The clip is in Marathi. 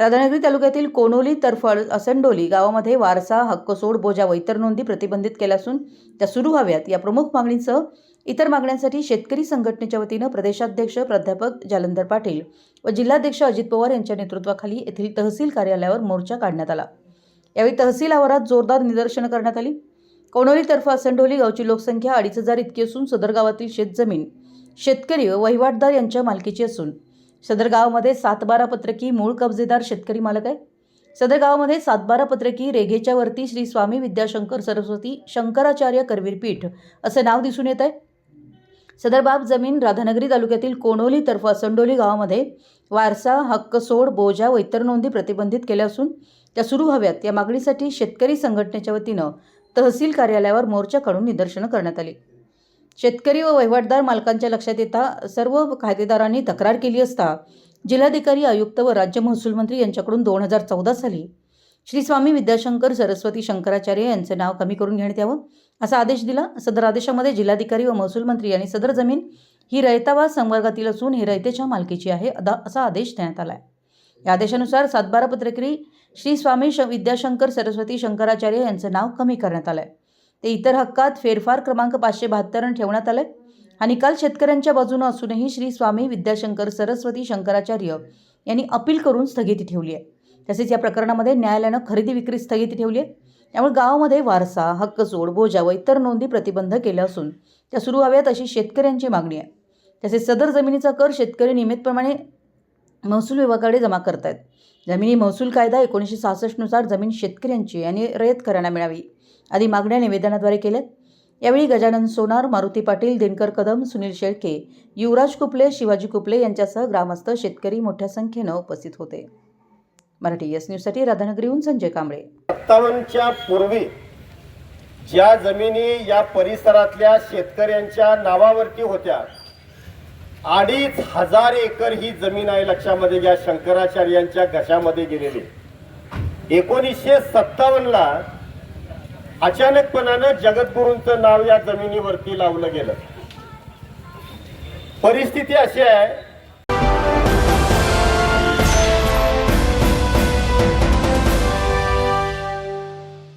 राधानगरी तालुक्यातील कोनोली तरफळ असंडोली गावामध्ये वारसा हक्कसोड बोजा व इतर नोंदी प्रतिबंधित केल्या असून त्या सुरू व्हाव्यात. या प्रमुख मागणीसह इतर मागण्यांसाठी शेतकरी संघटनेच्या वतीनं प्रदेशाध्यक्ष प्राध्यापक जालंधर पाटील व जिल्हाध्यक्ष अजित पवार यांच्या नेतृत्वाखाली येथील तहसील कार्यालयावर मोर्चा काढण्यात आला. यावेळी तहसील आवारात जोरदार निदर्शनं करण्यात आली. कोणोली तर्फ असंडोली गावची लोकसंख्या अडीच हजार इतकी असून सदर गावातील शेतजमीन शेतकरी व वहिवाटदार यांच्या मालकीची असून सदर गावामध्ये सातबारा पत्रकी मूळ कब्जेदार शेतकरी मालक आहे. सदर गावामध्ये सातबारा पत्रकी रेघेच्या वरती श्री स्वामी विद्याशंकर सरस्वती शंकराचार्य करवीरपीठ असं नाव दिसून येत आहे. सदर बाब जमीन राधानगरी तालुक्यातील कोणोली तर्फ असंडोली गावामध्ये वारसा हक्क सोड बोजा व इतर नोंदी प्रतिबंधित केल्या असून त्या सुरू व्हाव्यात या मागणीसाठी शेतकरी संघटनेच्या वतीनं तहसील कार्यालयावर मोर्चा काढून निदर्शनं करण्यात आली. शेतकरी व वहिवाटदार मालकांच्या लक्षात येता सर्व खातेदारांनी तक्रार केली असता जिल्हाधिकारी आयुक्त व राज्य महसूल मंत्री यांच्याकडून दोन हजार चौदा साली श्री स्वामी विद्याशंकर सरस्वती शंकराचार्य यांचे नाव कमी करून घेण्यात यावं असा आदेश दिला. सदर आदेशामध्ये जिल्हाधिकारी व महसूल मंत्री यांनी सदर जमीन ही रयतावास संवर्गातील असून ही रयतेच्या मालकीची आहे अदा असा आदेश देण्यात आला आहे या आदेशानुसार सातबारा पत्रकरी श्री स्वामी श विद्याशंकर सरस्वती शंकराचार्य यांचं नाव कमी करण्यात आलं आहे ते इतर हक्कात फेरफार क्रमांक पाचशे बहात्तर ठेवण्यात आलं आहे हा निकाल शेतकऱ्यांच्या बाजूनं असूनही श्री स्वामी विद्याशंकर सरस्वती शंकराचार्य यांनी अपील करून स्थगिती ठेवली आहे. तसेच या प्रकरणामध्ये न्यायालयानं खरेदी विक्री स्थगिती ठेवली आहे. त्यामुळे गावामध्ये वारसा हक्कसोड बोजा व इतर नोंदी प्रतिबंध केल्या असून त्या सुरू व्हाव्यात अशी शेतकऱ्यांची मागणी आहे. तसेच सदर जमिनीचा कर शेतकरी नियमितप्रमाणे महसूल विभागाकडे जमा करतायत. जमिनी महसूल कायदा एकोणीसशे सहासष्टनुसार जमीन शेतकऱ्यांची आणि रयत करायला मिळावी आदी मागण्या निवेदनाद्वारे केल्यात. यावेळी गजानन सोनार मारुती पाटील दिनकर कदम सुनील शेळके युवराज कुपले शिवाजी कुपले यांच्यासह ग्रामस्थ शेतकरी मोठ्या संख्येनं उपस्थित होते. मराठी एस न्यूजसाठी राधानगरीहून संजय कांबळे. सत्तावन्नच्या पूर्वी ज्या जमिनी या परिसरातल्या शेतकऱ्यांच्या नावावरती होत्या अडीच हजार एकर ही जमीन आहे लक्षामध्ये घ्या शंकराचार्यांच्या घशामध्ये गेलेली. एकोणीसशे सत्तावन्नला अचानकपणानं जगद्गुरूंचं नाव या जमिनीवरती लावलं गेलं. परिस्थिती अशी आहे